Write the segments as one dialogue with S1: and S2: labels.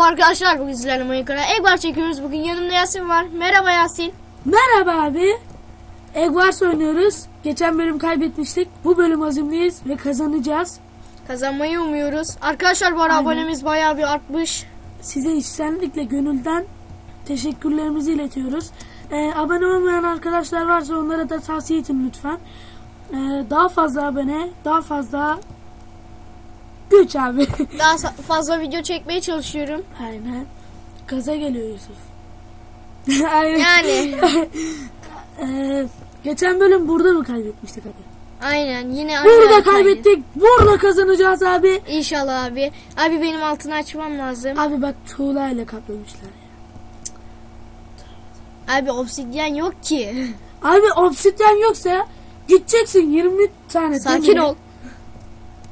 S1: Merhaba arkadaşlar bugün sizlerle Minecraft'a Egg var çekiyoruz. Bugün yanımda Yasin var. Merhaba Yasin.
S2: Merhaba abi. Egg Wars oynuyoruz. Geçen bölüm kaybetmiştik. Bu bölüm azimliyiz ve kazanacağız.
S1: Kazanmayı umuyoruz. Arkadaşlar bu ara
S2: Aynen.
S1: abonemiz bayağı bir artmış.
S2: Size içtenlikle gönülden teşekkürlerimizi iletiyoruz. Ee, abone olmayan arkadaşlar varsa onlara da tavsiye edin lütfen. Ee, daha fazla abone, daha fazla güç abi.
S1: Daha fazla video çekmeye çalışıyorum.
S2: Aynen. Gaza geliyor Yusuf. Aynen.
S1: Yani.
S2: Ee, geçen bölüm burada mı kaybetmiştik abi?
S1: Aynen yine
S2: Burada kaybettik. Burada kazanacağız abi.
S1: İnşallah abi. Abi benim altını açmam lazım.
S2: Abi bak tuğla ile kaplamışlar.
S1: Abi obsidyen yok ki.
S2: Abi obsidyen yoksa gideceksin 20 tane.
S1: Sakin
S2: demiri.
S1: ol.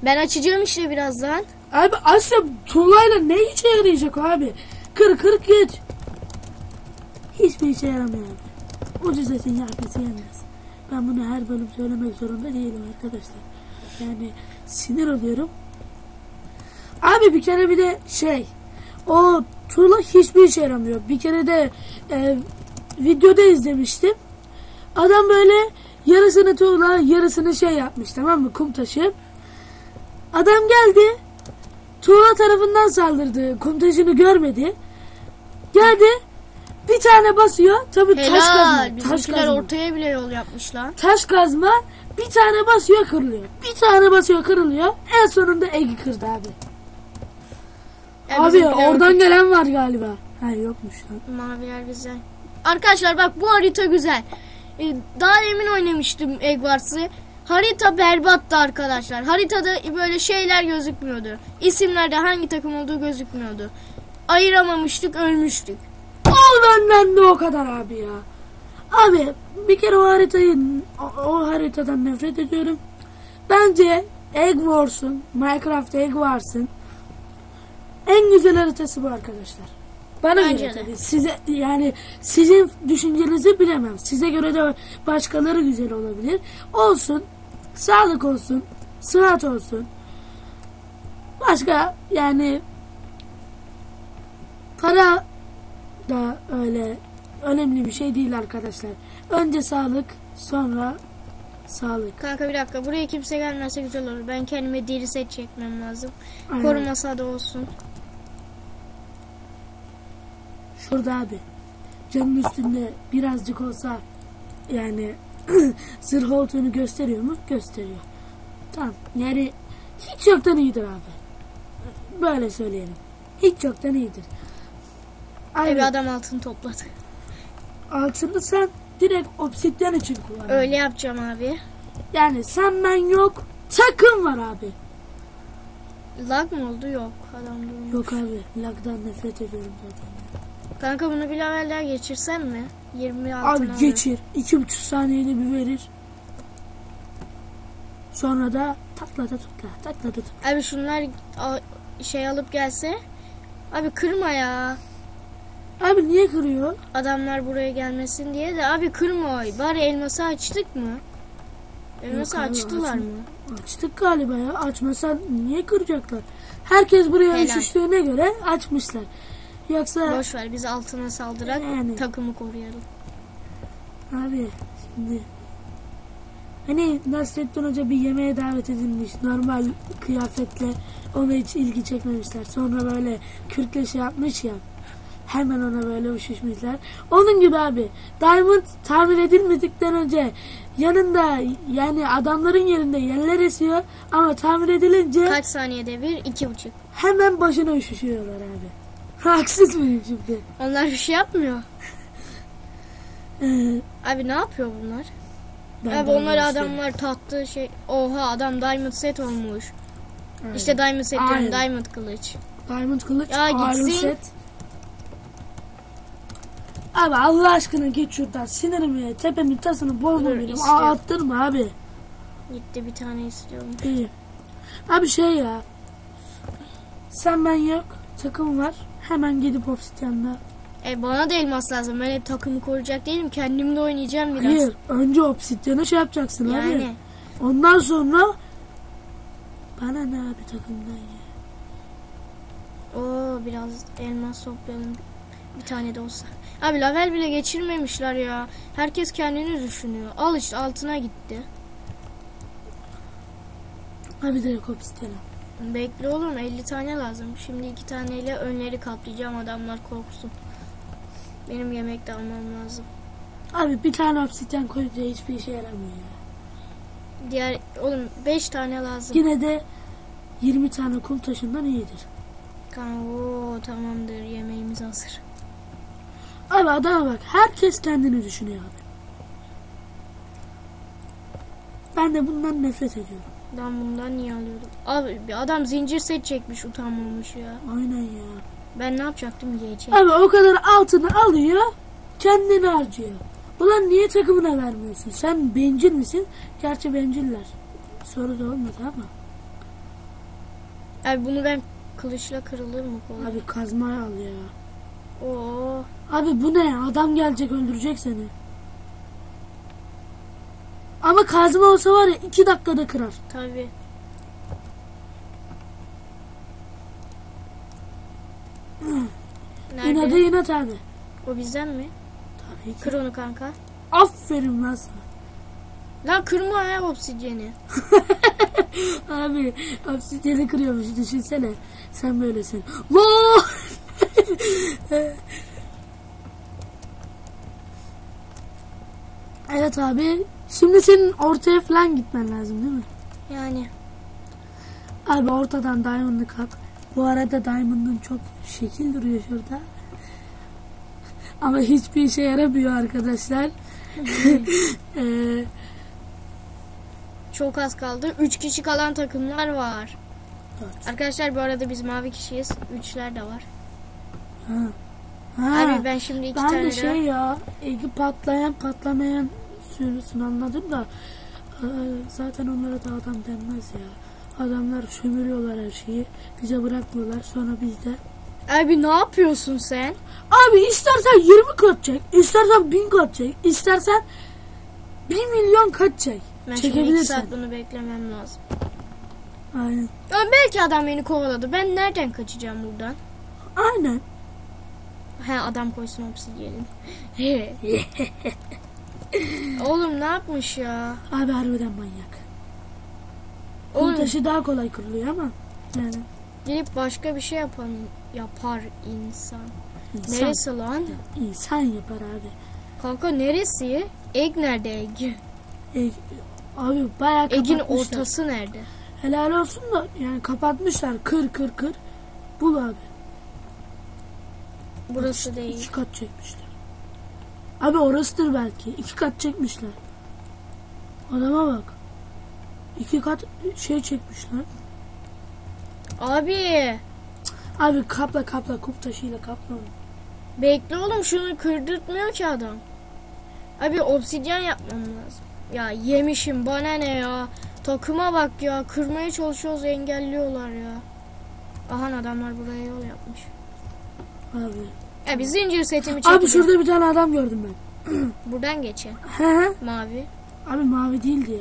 S1: Ben açacağım işte birazdan.
S2: Abi Asya tuğlayla ne işe yarayacak abi? Kır kır geç. Hiçbir işe yaramıyor abi. Ucuz etin yakası yenmez. Ben bunu her bölüm söylemek zorunda değilim arkadaşlar. Yani sinir oluyorum. Abi bir kere bir de şey o tuğla hiçbir işe yaramıyor. Bir kere de e, videoda izlemiştim. Adam böyle yarısını tuğla yarısını şey yapmış tamam mı kum taşı. Adam geldi tuğla tarafından saldırdı. Kum taşını görmedi. Geldi bir tane basıyor. Tabi taş kazma. Taş kazma.
S1: ortaya bile yol yapmışlar.
S2: Taş kazma bir tane basıyor kırılıyor. Bir tane basıyor kırılıyor. En sonunda Egi kırdı abi.
S1: Ya
S2: abi oradan gelen var galiba. Ha yokmuş lan.
S1: Maviler güzel. Arkadaşlar bak bu harita güzel. Ee, Daha emin oynamıştım Egg Wars'ı. Harita berbattı arkadaşlar. Haritada böyle şeyler gözükmüyordu. İsimlerde hangi takım olduğu gözükmüyordu. Ayıramamıştık, ölmüştük.
S2: Al benden de o kadar abi ya. Abi bir kere o haritayı o, o haritadan nefret ediyorum. Bence Egg Wars'un Minecraft Egg en güzel haritası bu arkadaşlar. Bana
S1: Bence
S2: göre
S1: de.
S2: tabii. Size yani sizin düşüncenizi bilemem. Size göre de başkaları güzel olabilir. Olsun. Sağlık olsun. Sıhhat olsun. Başka yani para da öyle önemli bir şey değil arkadaşlar. Önce sağlık, sonra sağlık.
S1: Kanka bir dakika buraya kimse gelmezse güzel olur. Ben kendime deri set çekmem lazım.
S2: Aynen.
S1: Korumasa da olsun.
S2: Şurada abi. Canın üstünde birazcık olsa yani zırh olduğunu gösteriyor mu? Gösteriyor. Tamam. Yani hiç yoktan iyidir abi. Böyle söyleyelim. Hiç yoktan iyidir.
S1: Abi
S2: Abi
S1: adam altını topladı.
S2: altını sen direkt obsidyen için kullan.
S1: Öyle yapacağım abi.
S2: Yani sen ben yok. Takım var abi.
S1: Lag mı oldu? Yok. Adam durmuş.
S2: Yok abi. Lagdan nefret ediyorum zaten.
S1: Kanka bunu bir level daha geçirsem mi? 20 altın
S2: Abi
S1: alırım.
S2: geçir. iki buçuk saniyede bir verir. Sonra da taklada tutla. Taklada tutla.
S1: Abi şunlar şey alıp gelse. Abi kırma ya.
S2: Abi niye kırıyor?
S1: Adamlar buraya gelmesin diye de abi kırma oy. Bari elması açtık mı? Elması
S2: Yok abi,
S1: açtılar
S2: açma.
S1: mı?
S2: Açtık galiba ya. Açmasan niye kıracaklar? Herkes buraya
S1: Helal.
S2: üşüştüğüne göre açmışlar. Yoksa
S1: Boş ver biz altına saldırak
S2: Yani.
S1: takımı koruyalım.
S2: abi şimdi hani Nasrettin Hoca bir yemeğe davet edilmiş normal kıyafetle ona hiç ilgi çekmemişler. Sonra böyle kürkle şey yapmış ya hemen ona böyle üşüşmüşler. Onun gibi abi Diamond tamir edilmedikten önce yanında yani adamların yerinde yerler esiyor ama tamir edilince
S1: Kaç saniyede bir? iki buçuk.
S2: hemen başına üşüşüyorlar abi. Haksız mıyım şimdi?
S1: Onlar bir şey yapmıyor.
S2: Ee,
S1: Abi ne yapıyor bunlar?
S2: ben
S1: abi onlar adamlar tatlı şey. Oha adam diamond set olmuş.
S2: Aynen.
S1: İşte diamond set diyorum
S2: Aynen.
S1: diamond kılıç.
S2: Diamond kılıç,
S1: Ya
S2: Iron
S1: gitsin.
S2: set. Abi Allah aşkına git şuradan. Sinirimi, tepemin tasını bozma
S1: Dur,
S2: benim. Aa, attırma abi.
S1: Gitti bir tane istiyorum.
S2: İyi. Abi şey ya. Sen ben yok. Takım var. Hemen gidip obsidyanla
S1: E bana da elmas lazım. Ben hep takımı koruyacak değilim. Kendim de oynayacağım biraz.
S2: Hayır. Önce obsidyana şey yapacaksın abi.
S1: Yani.
S2: Ondan sonra bana ne abi takımdan ya.
S1: Oo biraz elmas toplayalım. Bir tane de olsa. Abi level bile geçirmemişler ya. Herkes kendini düşünüyor. Al işte altına gitti.
S2: Abi de yok obsidyana.
S1: Bekle oğlum 50 tane lazım. Şimdi iki taneyle önleri kaplayacağım adamlar korksun. Benim yemek de almam lazım.
S2: Abi bir tane obsidyen koyunca hiçbir işe yaramıyor ya.
S1: Diğer oğlum 5 tane lazım.
S2: Yine de 20 tane kum taşından iyidir.
S1: Kanka oo, tamamdır yemeğimiz hazır.
S2: Abi adama bak herkes kendini düşünüyor abi. Ben de bundan nefret ediyorum.
S1: Ben bundan niye alıyordum? Abi bir adam zincir set çekmiş utanmamış ya.
S2: Aynen ya.
S1: Ben ne yapacaktım yiyecek.
S2: Abi o kadar altını alıyor kendini harcıyor. Ulan niye takımına vermiyorsun? Sen bencil misin? Gerçi benciller. Soru da olmadı ama.
S1: Abi bunu ben kılıçla kırılır mı kolay?
S2: Abi kazmayı al ya.
S1: Oo.
S2: Abi bu ne? Adam gelecek öldürecek seni. Ama kazma olsa var ya iki dakikada kırar.
S1: Tabi. Nerede?
S2: İnadı inat abi.
S1: O bizden mi?
S2: Tabii ki.
S1: Kır onu kanka.
S2: Aferin lan sana.
S1: Lan kırma ya obsidyeni.
S2: Abi obsidyeni kırıyormuş düşünsene. Sen böylesin. Evet abi. Şimdi senin ortaya falan gitmen lazım değil mi?
S1: Yani.
S2: Abi ortadan Diamond'ı kap. Bu arada Diamond'ın çok şekil duruyor şurada. Ama hiçbir işe yaramıyor arkadaşlar. Ee,
S1: Çok az kaldı. 3 kişi kalan takımlar var.
S2: dört.
S1: Arkadaşlar bu arada biz mavi kişiyiz. Üçler de var.
S2: Ha. Ha.
S1: Abi ben şimdi iki
S2: Ben
S1: tane
S2: de
S1: de
S2: şey ya egi patlayan patlamayan sürüsünü anladım da e, zaten onlara da adam denmez ya. Adamlar sömürüyorlar her şeyi. Bize bırakmıyorlar. Sonra biz de
S1: Abi ne yapıyorsun sen?
S2: Abi istersen 20 kat çek. istersen 1000 kat çek. istersen 1 milyon kat çek.
S1: Ben şimdi
S2: Çekebilirsin.
S1: saat bunu beklemem lazım.
S2: Aynen.
S1: Ya belki adam beni kovaladı. Ben nereden kaçacağım buradan?
S2: Aynen.
S1: He adam koysun obsidyenin. He. Oğlum ne yapmış ya?
S2: Abi harbiden manyak. Kum
S1: Oğlum
S2: taşı daha kolay kırılıyor ama yani
S1: gelip başka bir şey yapan yapar insan.
S2: insan,
S1: Neresi lan?
S2: insan yapar abi.
S1: Kanka neresi? Egg nerede egg?
S2: E, abi bayağı kapatmışlar.
S1: ortası nerede?
S2: Helal olsun da yani kapatmışlar. Kır kır kır. Bul abi.
S1: Burası
S2: İki
S1: değil.
S2: kat çekmişler. Abi orasıdır belki. İki kat çekmişler. Adama bak. İki kat şey çekmişler.
S1: Abi
S2: Abi kapla kapla kup taşıyla kapla. onu.
S1: bekle oğlum şunu kırdırtmıyor ki adam. Abi obsidyen yapmam lazım. Ya yemişim bana ne ya. Takıma bak ya. Kırmaya çalışıyoruz engelliyorlar ya. Aha adamlar buraya yol yapmış.
S2: Abi.
S1: Ya bir zincir setimi çekeceğim.
S2: Abi şurada bir tane adam gördüm ben.
S1: Buradan geçen.
S2: He he.
S1: Mavi.
S2: Abi mavi değildi ya.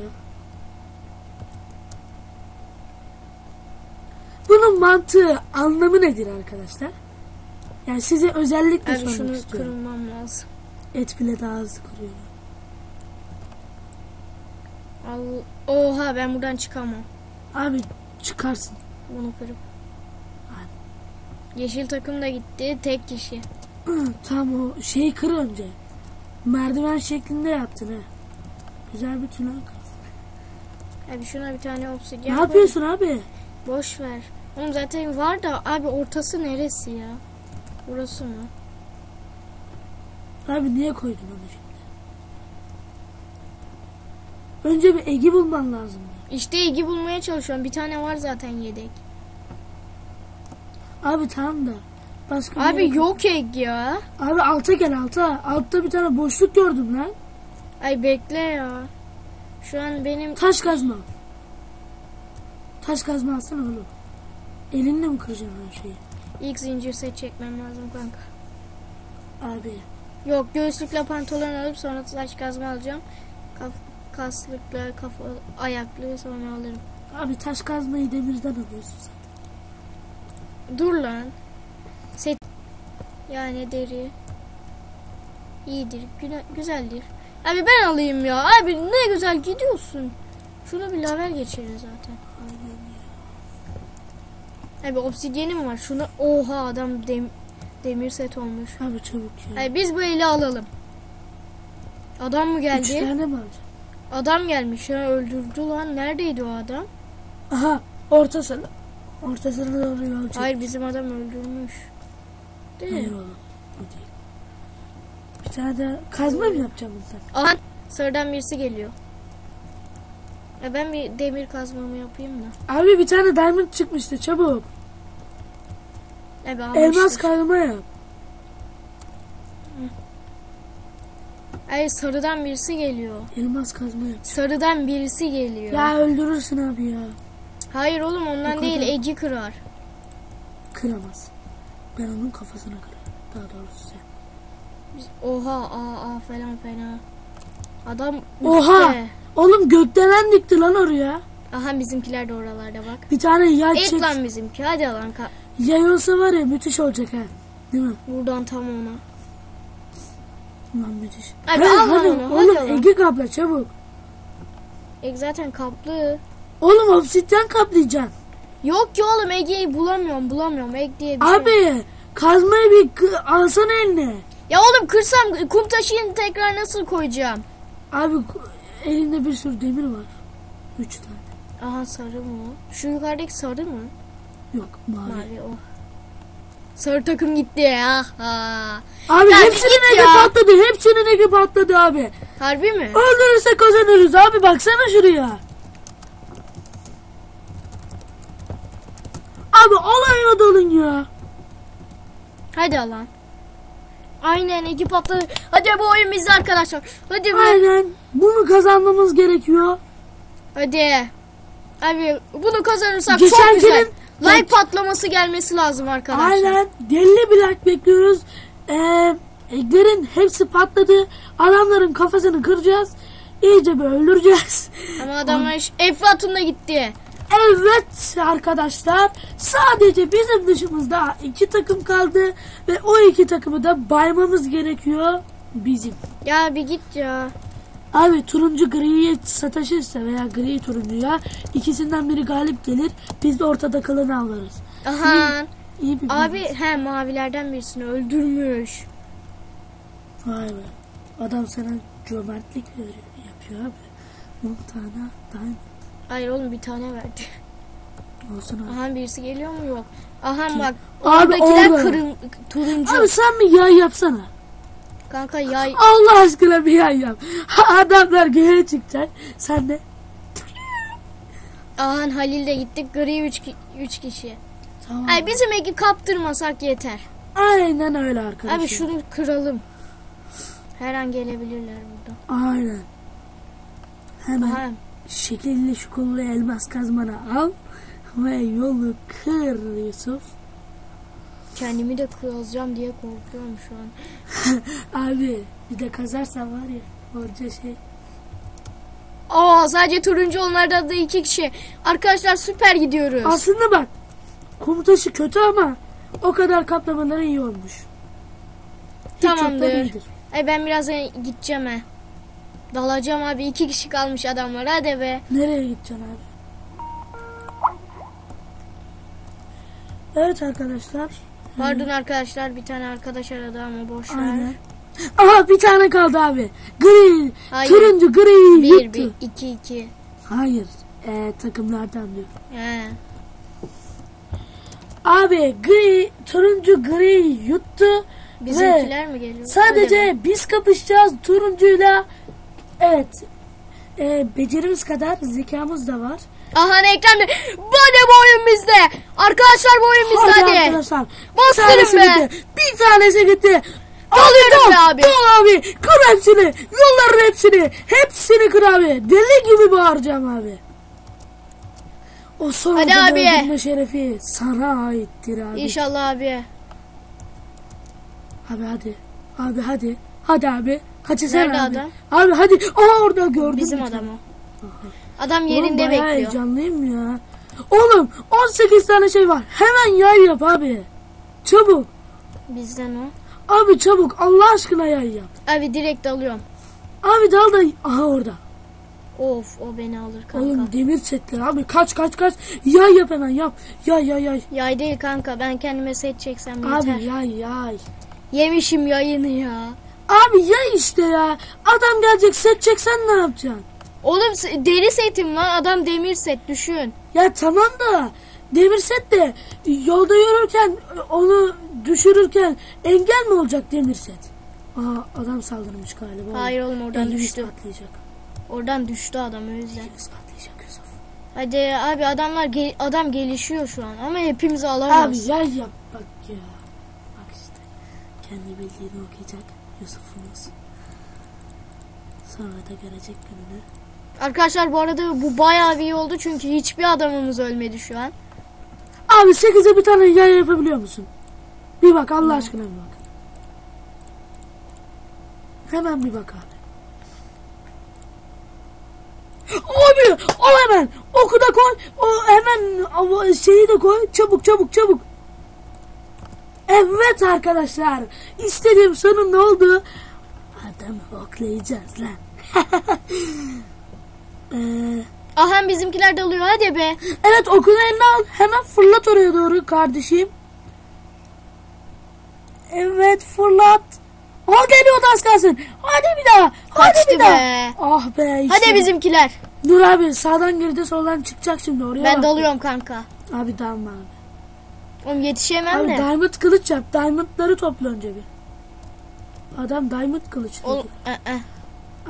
S2: Bunun mantığı, anlamı nedir arkadaşlar? Yani size özellikle
S1: Abi
S2: sormak
S1: şunu
S2: istiyorum.
S1: kırılmam lazım.
S2: Et bile daha hızlı kırıyor.
S1: Al. Oha ben buradan çıkamam.
S2: Abi çıkarsın.
S1: Bunu kırıp. Yeşil takım da gitti. Tek kişi.
S2: Tam o şeyi kır önce. Merdiven şeklinde yaptın ha. Güzel bir tünel.
S1: Abi şuna bir tane obsidyen
S2: Ne
S1: koy.
S2: yapıyorsun abi?
S1: Boş ver. Oğlum zaten var da abi ortası neresi ya? Burası mı?
S2: Abi niye koydun onu şimdi? Önce bir Egi bulman lazım.
S1: İşte ilgi bulmaya çalışıyorum. Bir tane var zaten yedek.
S2: Abi tamam da. Başka bir
S1: Abi yok egg ya.
S2: Abi alta gel alta. Altta bir tane boşluk gördüm lan.
S1: Ay bekle ya. Şu an benim
S2: Taş kazma. Taş kazma alsana oğlum. Elinle mi kıracaksın her şeyi?
S1: ilk zincir set çekmem lazım kanka.
S2: Abi.
S1: Yok göğüslükle pantolon alıp sonra taş kazma alacağım. Kaf, kaslıkla kafa ayaklı sonra alırım.
S2: Abi taş kazmayı demirden alıyorsun sen.
S1: Dur lan. Set yani deri iyidir, güne- güzeldir. Abi ben alayım ya. Abi ne güzel gidiyorsun. Şunu bir laver geçirir zaten. Abi obsidyenim var. Şunu oha adam dem- demir set olmuş.
S2: Abi çabuk ya.
S1: Abi biz bu eli alalım. Adam mı
S2: Üç
S1: geldi?
S2: tane mi?
S1: Adam gelmiş ya öldürdü lan. Neredeydi o adam?
S2: Aha orta. Orta sırada doğru yolcu.
S1: Hayır bizim adam öldürmüş. Değil mi?
S2: Hayır oğlum. O değil. Bir tane de kazma mı yapacaksın sen?
S1: Aha sarıdan birisi geliyor. Ya ben bir demir kazmamı yapayım da.
S2: Abi bir tane diamond çıkmıştı çabuk.
S1: Abi
S2: Elmas kazma yap.
S1: Ay sarıdan birisi geliyor.
S2: Elmas kazma yap.
S1: Sarıdan birisi geliyor.
S2: Ya öldürürsün abi ya.
S1: Hayır oğlum ondan değil. Egi kırar.
S2: Kıramaz. Ben onun kafasına kırarım. Daha doğrusu sen.
S1: Oha aa aa falan fena. Adam
S2: Oha!
S1: üstte.
S2: Oğlum gökdelen dikti lan oraya.
S1: Aha bizimkiler de oralarda bak.
S2: Bir tane yay
S1: Et
S2: çek.
S1: lan bizimki hadi lan ka-
S2: Yay olsa var ya müthiş olacak ha. Değil mi?
S1: buradan tam ona.
S2: Lan müthiş.
S1: Abi lan
S2: hadi
S1: onu,
S2: oğlum
S1: hadi.
S2: Ege kapla çabuk.
S1: Ege zaten kaplı.
S2: Oğlum obsidyen kaplayacaksın.
S1: Yok ki oğlum Ege'yi bulamıyorum bulamıyorum. Ege diye bir şey.
S2: Abi kazmayı bir kı- alsana eline.
S1: Ya oğlum kırsam kum taşıyın tekrar nasıl koyacağım?
S2: Abi elinde bir sürü demir var. Üç tane.
S1: Aha sarı mı o? Şu yukarıdaki sarı mı?
S2: Yok mavi.
S1: Mavi o. Sarı takım gitti ya. Ha.
S2: Abi
S1: Ya
S2: hepsinin
S1: ya.
S2: patladı. Hepsinin egi patladı abi.
S1: Harbi mi?
S2: Öldürürse kazanırız abi baksana şuraya. Abi olayına dalın ya.
S1: Hadi Alan. Aynen ekip patladı. Hadi bu oyun bizde arkadaşlar. Hadi be.
S2: Aynen. Bunu kazanmamız gerekiyor.
S1: Hadi. Abi bunu kazanırsak
S2: Geçen
S1: çok güzel.
S2: günün-
S1: Like patlaması gelmesi lazım arkadaşlar.
S2: Aynen. Deli bir like bekliyoruz. Ee, eglerin hepsi patladı. Adamların kafasını kıracağız. İyice bir öldüreceğiz.
S1: Ama adamlar Eflatun da gitti.
S2: Evet arkadaşlar sadece bizim dışımızda iki takım kaldı ve o iki takımı da baymamız gerekiyor bizim.
S1: Ya bir git ya.
S2: Abi turuncu griye sataşırsa veya gri turuncuya ikisinden biri galip gelir biz de ortada kalanı alırız.
S1: Aha.
S2: İyi bir
S1: Abi he mavilerden birisini öldürmüş.
S2: Vay be. Adam sana cömertlik veriyor, yapıyor abi. 10 tane diamond
S1: Hayır oğlum bir tane verdi.
S2: olsun abi.
S1: Aha birisi geliyor mu yok. Aha bak.
S2: Abi
S1: Oradakiler
S2: orada.
S1: kırın, turuncu.
S2: Abi sen bir yay yapsana.
S1: Kanka yay.
S2: Allah aşkına bir yay yap. Adamlar göğe çıkacak. Sen de
S1: Aha Halil de gittik. Gri 3 üç kişi.
S2: Tamam.
S1: Ay bizim eki kaptırmasak yeter.
S2: Aynen öyle arkadaşlar.
S1: Abi şunu kıralım. Her an gelebilirler burada.
S2: Aynen. Hemen
S1: Aha.
S2: Şekilli şukullu elmas kazmanı al ve yolu kır Yusuf.
S1: Kendimi de kırılacağım diye korkuyorum şu an.
S2: Abi bir de kazarsan var ya orca şey.
S1: Aa sadece turuncu onlardan da iki kişi. Arkadaşlar süper gidiyoruz.
S2: Aslında bak komutaşı kötü ama o kadar kaplamaları iyi olmuş. Hiç
S1: Tamamdır. Ay ben birazdan gideceğim he. Dalacağım abi iki kişi kalmış adamlar hadi be.
S2: Nereye gideceksin abi? Evet arkadaşlar.
S1: Pardon arkadaşlar bir tane arkadaş aradı ama boş ver.
S2: Aynen. Aha bir tane kaldı abi. Gri.
S1: Hayır.
S2: Turuncu gri
S1: Bir
S2: yuttu.
S1: bir iki iki.
S2: Hayır. Ee, takımlardan diyor.
S1: He.
S2: Abi gri, turuncu gri yuttu.
S1: Bizimkiler mi geliyor?
S2: Sadece biz kapışacağız turuncuyla. Evet. Ee, becerimiz kadar zekamız da var.
S1: Aha ekranda. Hadi bu oyun bizde. Arkadaşlar bu oyun bizde
S2: Hadi arkadaşlar.
S1: Bastırın be.
S2: gitti. Bir tanesi gitti.
S1: Doluyorum
S2: Abi,
S1: be abi.
S2: Dol abi. Kır hepsini. Yolların hepsini. Hepsini kır abi. Deli gibi bağıracağım abi. O son
S1: Hadi abi.
S2: şerefi sana aittir abi.
S1: İnşallah abi.
S2: Abi hadi. Abi hadi. Hadi abi. Kaçırsana
S1: Nerede
S2: abi.
S1: adam?
S2: Abi hadi. Aa orada gördüm.
S1: Bizim
S2: bir
S1: adam
S2: Oğlum,
S1: yerinde
S2: bayağı
S1: bekliyor.
S2: heyecanlıyım ya. Oğlum 18 tane şey var. Hemen yay yap abi. Çabuk.
S1: Bizden o.
S2: Abi çabuk Allah aşkına yay yap.
S1: Abi direkt alıyorum.
S2: Abi dal da aha orada.
S1: Of o beni alır kanka.
S2: Oğlum demir setler abi kaç kaç kaç. Yay yap hemen yap. Yay yay yay.
S1: Yay değil kanka ben kendime set çeksem yeter.
S2: Abi yay yay.
S1: Yemişim yayını ya.
S2: Abi yay işte ya. Adam gelecek set çeksen ne yapacaksın?
S1: Oğlum deri setim lan adam demir set düşün.
S2: Ya tamam da demir set de yolda yürürken onu düşürürken engel mi olacak demir set? Aa adam saldırmış galiba.
S1: Hayır oğlum oradan
S2: Elimiz
S1: düştü.
S2: patlayacak.
S1: Oradan düştü adam o yüzden.
S2: Elimiz patlayacak Yusuf.
S1: Hadi abi adamlar ge- adam gelişiyor şu an ama hepimizi
S2: Abi
S1: alamaz.
S2: yay yap bak ya. Bak işte. Kendi bildiğini okuyacak Yusuf'umuz. Sonra da görecek gününü.
S1: Arkadaşlar bu arada bu bayağı iyi oldu çünkü hiçbir adamımız ölmedi şu an.
S2: Abi 8'e bir tane yay yapabiliyor musun? Bir bak Allah aşkına bir bak. Hemen bir bak abi. Abi o hemen oku da koy. O hemen şeyi de koy. Çabuk çabuk çabuk. Evet arkadaşlar. İstediğim sonunda oldu. Adamı oklayacağız lan. Eee
S1: Aha bizimkiler dalıyor hadi be.
S2: Evet okunu eline al. Hemen fırlat oraya doğru kardeşim. Evet fırlat. O geliyordu az kalsın. Hadi bir daha. Hadi
S1: Kaçtı
S2: bir daha.
S1: be.
S2: Ah be. işte.
S1: Hadi bizimkiler.
S2: Dur abi sağdan girdi soldan çıkacak şimdi oraya
S1: Ben
S2: bak.
S1: dalıyorum kanka.
S2: Abi dalma abi.
S1: Oğlum yetişemem
S2: Abi
S1: de.
S2: diamond kılıç yap. Diamondları topla önce bir. Adam diamond kılıç dedi.
S1: Oğlum, ı, ı.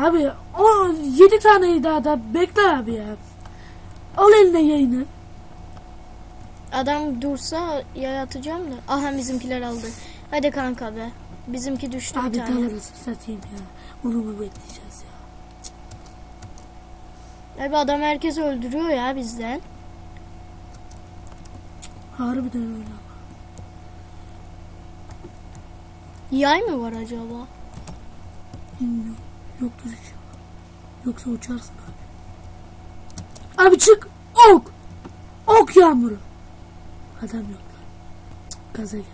S2: Abi o yedi taneyi daha da bekle abi ya. Al eline yayını.
S1: Adam dursa yay atacağım da. Aha bizimkiler aldı. Hadi kanka be. Bizimki düştü
S2: Abi
S1: bir tane.
S2: dalarız satayım ya. Onu mu bekleyeceğiz ya?
S1: Abi adam herkesi öldürüyor ya bizden.
S2: Harbiden öyle ama.
S1: Yay mı var acaba?
S2: Bilmiyorum. Yoktur inşallah. Yoksa uçarsın abi. Abi çık. Ok. Ok yağmuru. Adam yok lan. Gaza gel.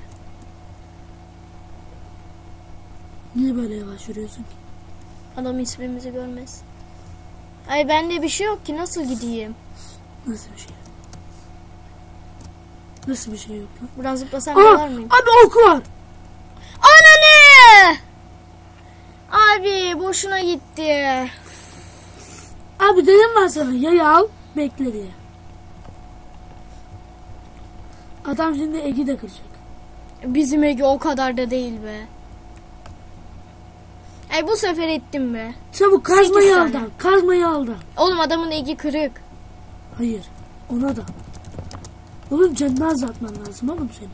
S2: Niye böyle yavaş yürüyorsun ki?
S1: Adam ismimizi görmez. Ay bende bir şey yok ki nasıl gideyim?
S2: Nasıl bir şey? Nasıl bir şey yok lan?
S1: Buradan zıplasam
S2: Aa,
S1: dalar mıyım?
S2: abi ok var.
S1: Ananı! Abi boşuna gitti.
S2: Abi dedim ben sana yayı al bekle diye. Adam şimdi Egi de kıracak.
S1: Bizim Ege o kadar da değil be. Ay bu sefer ettim be.
S2: Çabuk kazmayı
S1: Sekiz
S2: al
S1: tane.
S2: da. Kazmayı al da.
S1: Oğlum adamın Ege kırık.
S2: Hayır. Ona da. Oğlum canını azaltman lazım oğlum senin.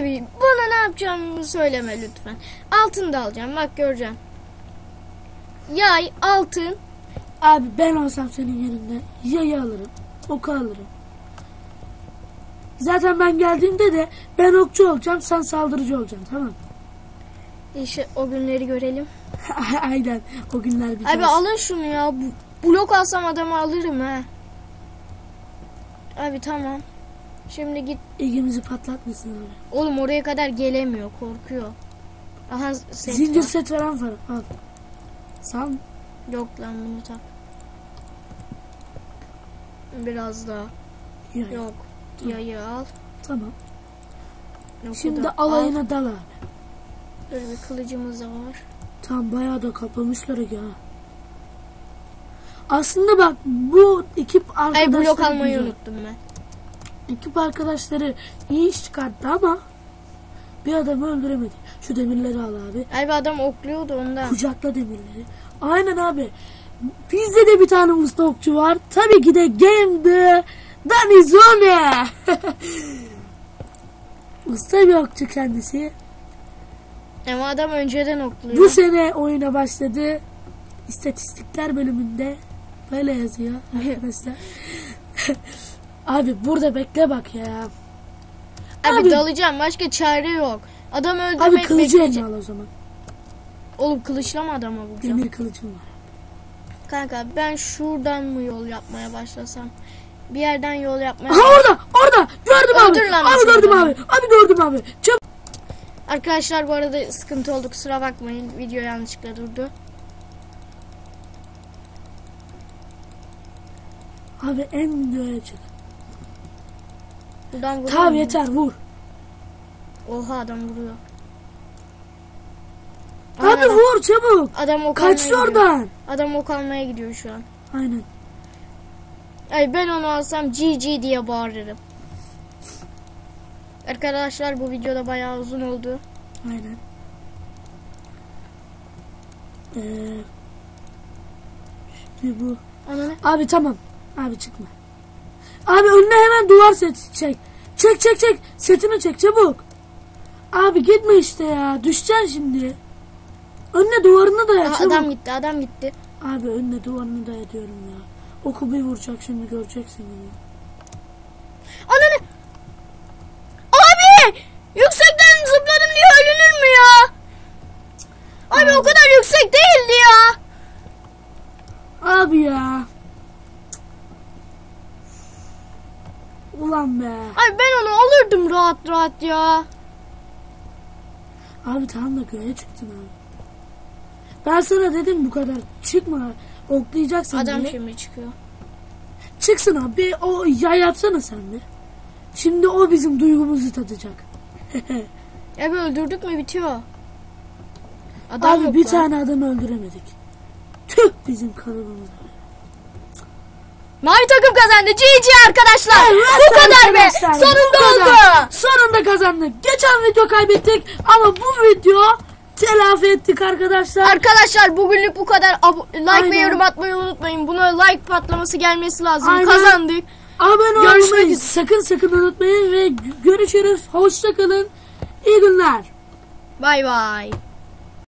S1: Abi bana ne yapacağımı söyleme lütfen. Altın da alacağım bak göreceğim. Yay, altın.
S2: Abi ben olsam senin yerinde yayı alırım. Oku alırım. Zaten ben geldiğimde de ben okçu olacağım sen saldırıcı olacaksın tamam
S1: İşte o günleri görelim.
S2: Aynen o günler bir
S1: Abi alın şunu ya. Blok alsam adamı alırım ha. Abi tamam. Şimdi git.
S2: Egimizi patlatmasın abi.
S1: Oğlum oraya kadar gelemiyor. Korkuyor. Aha set
S2: Zincir
S1: var.
S2: set veren var. Al. Sal.
S1: Yok lan bunu tak. Biraz daha.
S2: Yay.
S1: Yok. Yayı al.
S2: Tamam.
S1: Yoku
S2: Şimdi alayına
S1: al.
S2: dal abi.
S1: Dur bir kılıcımız da var.
S2: Tam bayağı da kaplamışlar ya. Aslında bak bu ekip
S1: Ay
S2: arkadaşları
S1: blok almayı
S2: güzel.
S1: unuttum ben.
S2: Ekip arkadaşları iyi iş çıkarttı ama bir adamı öldüremedi. Şu demirleri al abi.
S1: Ay bir adam okluyordu ondan.
S2: Kucakla demirleri. Aynen abi. Bizde de bir tane usta okçu var. Tabii ki de Game'de Danizone. usta bir okçu kendisi.
S1: Ama adam önceden okluyor.
S2: Bu sene oyuna başladı. İstatistikler bölümünde böyle yazıyor arkadaşlar. Abi burada bekle bak ya.
S1: Abi,
S2: Abi-
S1: dalacağım başka çare yok. Adam
S2: Abi
S1: öldürmek
S2: kılıcı
S1: bekleyecek.
S2: eline al o zaman.
S1: Oğlum kılıçla mı adamı vuracağım?
S2: Demir kılıcım var.
S1: Kanka ben şuradan mı yol yapmaya başlasam? Bir yerden yol yapmaya
S2: Aha orada orada gördüm abi.
S1: Öldür lan
S2: Abi gördüm abi. Abi gördüm abi. Çabuk.
S1: Arkadaşlar bu arada sıkıntı oldu kusura bakmayın. Video yanlışlıkla durdu.
S2: Abi en göğe çık.
S1: Buradan vuruyor
S2: Tamam
S1: mu?
S2: yeter vur.
S1: Oha adam vuruyor.
S2: Abi
S1: Aynen,
S2: vur çabuk.
S1: Adam ok
S2: Kaç
S1: almaya gidiyor.
S2: oradan.
S1: Adam ok almaya gidiyor şu an.
S2: Aynen.
S1: Ay ben onu alsam GG diye bağırırım. Arkadaşlar bu videoda bayağı uzun oldu.
S2: Aynen. Ee, şimdi bu.
S1: Ananı.
S2: Abi tamam. Abi çıkma. Abi önüne hemen duvar set çek. Çek çek çek. Setini çek çabuk. Abi gitme işte ya. Düşeceksin şimdi. Önüne duvarını daya
S1: Aa,
S2: çabuk.
S1: adam gitti adam gitti.
S2: Abi önüne duvarını daya diyorum ya. Oku bir vuracak şimdi göreceksin ya.
S1: Ananı. Abi! Yüksekten zıpladım diye ölünür mü ya? Abi o kadar yüksek değildi ya.
S2: Abi ya. Ulan be.
S1: Abi ben onu alırdım rahat rahat ya.
S2: Abi tamam da göğe çıktın abi. Ben sana dedim bu kadar çıkma. Oklayacaksın
S1: Adam
S2: diye.
S1: şimdi çıkıyor.
S2: Çıksın abi o yay yapsana sen de. Şimdi o bizim duygumuzu tadacak.
S1: Abi öldürdük mü bitiyor. Adam
S2: abi bir
S1: lan.
S2: tane adam öldüremedik. Tüh bizim kalıbımız.
S1: Mavi takım kazandı. GG arkadaşlar. bu kadar be. Sonunda oldu.
S2: Sonunda kazandık. Geçen video kaybettik ama bu video telafi ettik arkadaşlar.
S1: Arkadaşlar bugünlük bu kadar. Abo- like
S2: Aynen.
S1: ve yorum atmayı unutmayın. Buna like patlaması gelmesi lazım.
S2: Aynen.
S1: Kazandık.
S2: Abone olmayı sakın sakın unutmayın ve görüşürüz. Hoşça kalın. İyi günler.
S1: Bay bay.